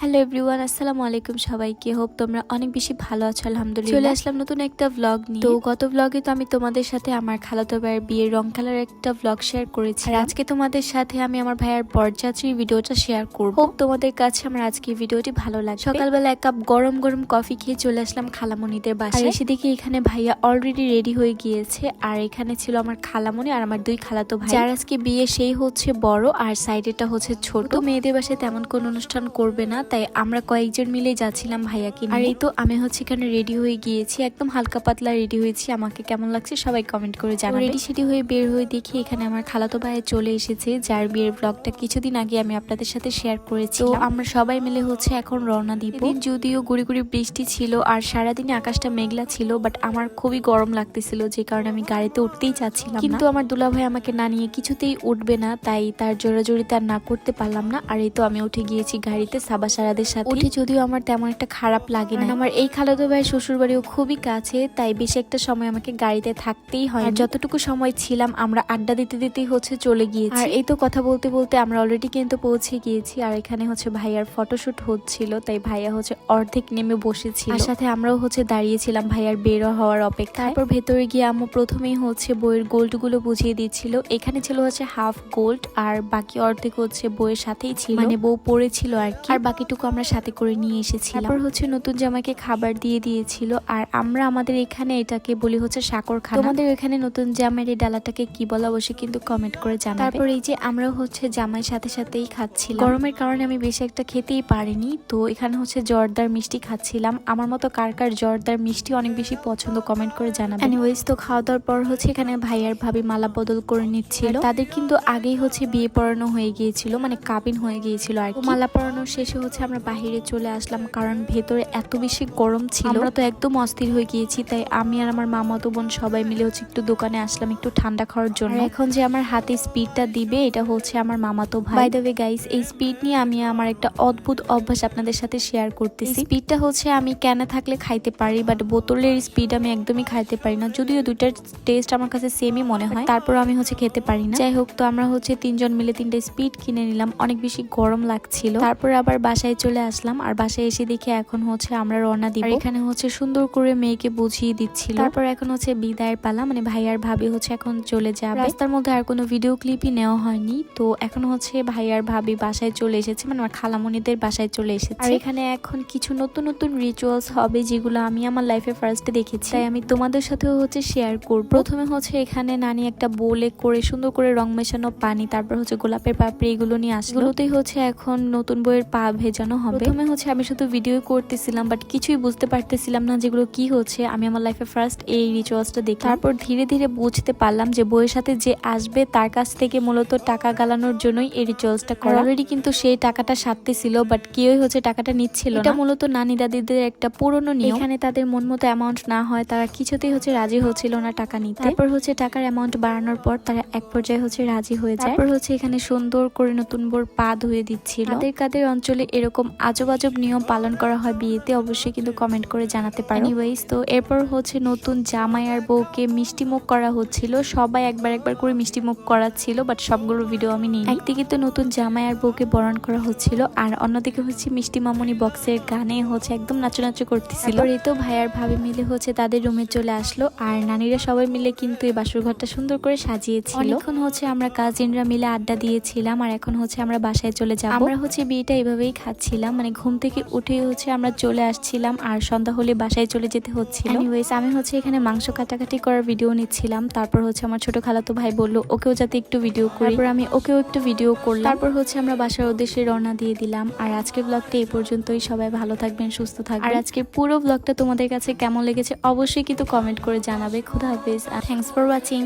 Hello everyone আসসালামু আলাইকুম সবাইকে। হোপ তোমরা অনেক বেশি ভালো আছো আলহামদুলিল্লাহ। চলে আসলাম নতুন একটা ভ্লগ নিয়ে। তো গত ভ্লগে তো আমি তোমাদের সাথে আমার খালাতো ভাইয়ের বিয়ের রং খেলার একটা ভ্লগ শেয়ার করেছি। আর আজকে তোমাদের সাথে আমি আমার ভাইয়ের বরযাত্রীর ভিডিওটা শেয়ার করব। হোপ তোমাদের কাছে আমার আজকে ভিডিওটি ভালো লাগবে। সকালবেলা এক কাপ গরম গরম কফি খেয়ে চলে আসলাম খালামণিদের বাসায়। আর এসে দেখি এখানে ভাইয়া অলরেডি রেডি হয়ে গিয়েছে। আর এখানে ছিল আমার খালামণি আর আমার দুই খালাতো ভাই। যার আজকে বিয়ে সেই হচ্ছে বড় আর সাইডেটা হচ্ছে ছোট। মেয়েদের বাসায় তেমন কোনো অনুষ্ঠান করবে না। তাই আমরা কয়েকজন মিলে যাচ্ছিলাম ভাইয়াকে। আর এই তো আমি হচ্ছে এখানে রেডি হয়ে গিয়েছি একদম হালকা পাতলা রেডি হয়েছি। আমাকে কেমন লাগছে সবাই কমেন্ট করে জানাবে। রেডি সেডি হয়ে বের হয়ে দেখি এখানে আমার খালাতো ভাই চলে এসেছে যার বিয়ের ব্লগটা কিছুদিন আগে আমি আপনাদের সাথে শেয়ার করেছি। তো আমরা সবাই মিলে হচ্ছে এখন রওনা দিব। যদিও গুড়ি গুড়ি বৃষ্টি ছিল আর সারাদিনে আকাশটা মেঘলা ছিল বাট আমার খুবই গরম লাগতেছিল যে কারণে আমি গাড়িতে উঠতেই চাচ্ছিলাম কিন্তু আমার দুলাভাই আমাকে না নিয়ে কিছুতেই উঠবে না তাই তার জোরাজোরি তার না করতে পারলাম না। আর এই তো আমি উঠে গিয়েছি গাড়িতে সাবা সারাদের সাথে। উঠে যদিও আমার তেমন একটা খারাপ লাগে না আমার এই খালাতো ভাই শ্বশুর বাড়িও খুবই কাছে তাই বেশি একটা সময় আমাকে গাড়িতে থাকতেই হয় আর যতটুকু সময় ছিলাম আমরা আড্ডা দিতে দিতেই হচ্ছে চলে গিয়েছি। আর এই তো কথা বলতে বলতে আমরা অলরেডি কিন্তু পৌঁছে গিয়েছি আর এখানে হচ্ছে ভাইয়ার ফটোশুট হচ্ছিল তাই ভাইয়া হচ্ছে অর্ধেক নেমে বসেছিল। আর সাথে আমরাও হচ্ছে দাঁড়িয়েছিলাম ভাইয়ার বের হওয়ার অপেক্ষা তারপর ভেতরে গিয়ে আম্মু প্রথমেই হচ্ছে বইয়ের গোল্ডগুলো বুঝিয়ে দিচ্ছিল। এখানে ছিল হচ্ছে হাফ গোল্ড আর বাকি অর্ধেক হচ্ছে বইয়ের সাথেই ছিল। মানে বউ পড়েছিল আর কি। আর বাকিটুকু আমরা সাথে করে নিয়ে এসেছিলাম। তারপর হচ্ছে নতুন জামাইকে খাবার দিয়ে দিয়েছিল। আর আমরা আমাদের এখানে এটাকে বলি হচ্ছে সাকর খানা তোমাদের এখানে নতুন জামাইয়ের এই ডালাটাকে কি বলা অবশ্যই কিন্তু কমেন্ট করে জানাবে। তারপর এই যে আমরা হচ্ছে জামাই সাথে সাথেই খাচ্ছিলাম। গরমের কারণে আমি বেশি একটা খেতেই পারিনি তো এখানে হচ্ছে জর্দার মিষ্টি খাচ্ছিলাম। আমার মতো কার কার জর্দার মিষ্টি অনেক বেশি পছন্দ কমেন্ট করে জানাবে। এনিওয়েজ তো খাওয়া দাওয়ার পর হচ্ছে এখানে ভাইয়ার ভাবি মালা বদল করে নিচ্ছিল। তাদের কিন্তু আগেই হচ্ছে বিয়ে পড়ানো হয়ে গিয়েছিল মানে কাবিন হয়ে গিয়েছিল আর মালা পরানোর শেষে হচ্ছে আমরা বাহিরে চলে আসলাম কারণ ভেতরে এত বেশি গরম ছিল। আমরা তো একদম অস্থির হয়ে গিয়েছি তাই আমি আর আমার মামাতো বোন সবাই মিলে হচ্ছে একটু দোকানে আসলাম একটু ঠান্ডা খাওয়ার জন্য। এখন যে আমার হাতে স্পিডটা দিবে এটা হচ্ছে আমার মামাতো ভাই। বাই দ্য ওয়ে গাইস এই স্পিড নিয়ে আমি আমার একটা অদ্ভুত অভ্যাস আপনাদের সাথে শেয়ার করতেছি। স্পিডটা হচ্ছে আমি ক্যানে থাকলে খাইতে পারি বাট বোতলের স্পিড আমি একদমই খাইতে পারি না। যদিও দুইটার টেস্ট আমার কাছে সেমই মনে হয়। তারপর আমি হচ্ছে খেতে পারি না। যাই হোক তো আমরা হচ্ছে তিনজন মিলে তিনটা স্পিড কিনে নিলাম। অনেক বেশি গরম লাগছিল। তারপর আবার বাসায় চলে আসলাম। আর বাসায় এসে দেখি এখন হচ্ছে আমরা রওনা দিব। এখানে হচ্ছে সুন্দর করে মেয়েকে বুঝিয়ে দিচ্ছিল। তারপর এখন হচ্ছে বিদায়ের পালা। মানে ভাই আর ভাবি হচ্ছে এখন চলে যাবে। রাস্তার মধ্যে আর কোনো ভিডিও ক্লিপই নেওয়া হয়নি। তো এখন হচ্ছে ভাই আর ভাবি বাসায় চলে এসেছে। মানে আমার খালামণিদের বাসায় চলে এসেছে। আর এখানে এখন কিছু নতুন নতুন রিচুয়ালস হবে যেগুলো আমি আমার লাইফে ফার্স্টে দেখেছি। তাই আমি তোমাদের সাথেও হচ্ছে শেয়ার করব। প্রথমে হচ্ছে এখানে নানি একটা বোলে করে সুন্দর করে রং মেশানো পানি, তারপর হচ্ছে গোলাপের পাপড়ি এগুলো নিয়ে আসলো। হচ্ছে এখন নতুন বইয়ের পা ভেজানো হবে। প্রথমে হচ্ছে আমি শুধু ভিডিও করতেছিলাম বাট কিছুই বুঝতে পারতেছিলাম না যেগুলো কি হচ্ছে। আমি আমার লাইফে ফার্স্ট এই রিচুয়ালসটা দেখি। তারপর ধীরে ধীরে বুঝতে পারলাম যে বইয়ের সাথে যে আসবে তার কাছ থেকে মূলত টাকা গালানোর জন্যই এই রিচুয়ালসটা করা। অলরেডি কিন্তু সেই টাকাটা সারতে ছিল বাট কেউই হচ্ছে টাকাটা নিচ্ছিল এটা মূলত নানি দাদিদের একটা পুরনো নিয়ম। এখানে তাদের মন মতো অ্যামাউন্ট না হয় তারা কিছুতেই হচ্ছে রাজি হচ্ছিল না টাকা নিতে। তারপর হচ্ছে টাকার অ্যামাউন্ট বাড়ানোর পর তারা এক পর্যায়ে হচ্ছে রাজি হয়ে যায়। তারপর হচ্ছে এখানে সুন্দর করে নতুন বোর পা ধুয়ে দিচ্ছিল। কাদের কাদের অঞ্চলে এরকম আজব আজব নিয়ম পালন করা হয় বিয়েতে অবশ্যই কিন্তু কমেন্ট করে জানাতে পারো। এনিওয়েজ তো এরপর হচ্ছে নতুন জামাই আর বউকে মিষ্টি মুখ করা হচ্ছিল। সবাই একবার একবার করে মিষ্টি মুখ করা ছিল বাট সবগুলো ভিডিও আমি নিই একদিকে তো নতুন জামাই আর বউকে বরণ করা হচ্ছিল আর অন্যদিকে হচ্ছে মিষ্টি মামুনি বক্সের গানে হচ্ছে একদম নাচু নাচু করতেছিল। এই তো ভাই আর ভাবি মিলে হচ্ছে তাদের রুমে চলে আসলো আর নানিরা সবাই মিলে কিন্তু এই বাসর ঘরটা সুন্দর করে সাজিয়েছিল। এখন হচ্ছে আমরা কাজিনরা মিলে আড্ডা দিয়েছিলাম আর এখন হচ্ছে আমরা বাসায় চলে যাব। আমরা হচ্ছে বিয়েটা এভাবেই খাচ্ছিলাম মানে ঘুম থেকে উঠে হচ্ছে আমরা চলে আসছিলাম আর সন্ধ্যা হলে বাসায় চলে যেতে হচ্ছিল। এনিওয়েজ আমি হচ্ছে এখানে মাংস কাটাকাটি করার ভিডিও নিচ্ছিলাম তারপর হচ্ছে আমার ছোট খালাতো ভাই বলল ওকেও যাতে একটু ভিডিও করি। তারপর আমি ওকেও একটু ভিডিও করলাম। তারপর হচ্ছে আমরা বাসার উদ্দেশ্যে রওনা দিয়ে দিলাম। আর আজকের ব্লগটা এই পর্যন্তই। সবাই ভালো থাকবেন সুস্থ থাকবেন। আর আজকে পুরো ব্লগটা তোমাদের কাছে কেমন লেগেছে অবশ্যই কিন্তু কমেন্ট করে জানাবে। খুদা হাফিজ। Thanks for watching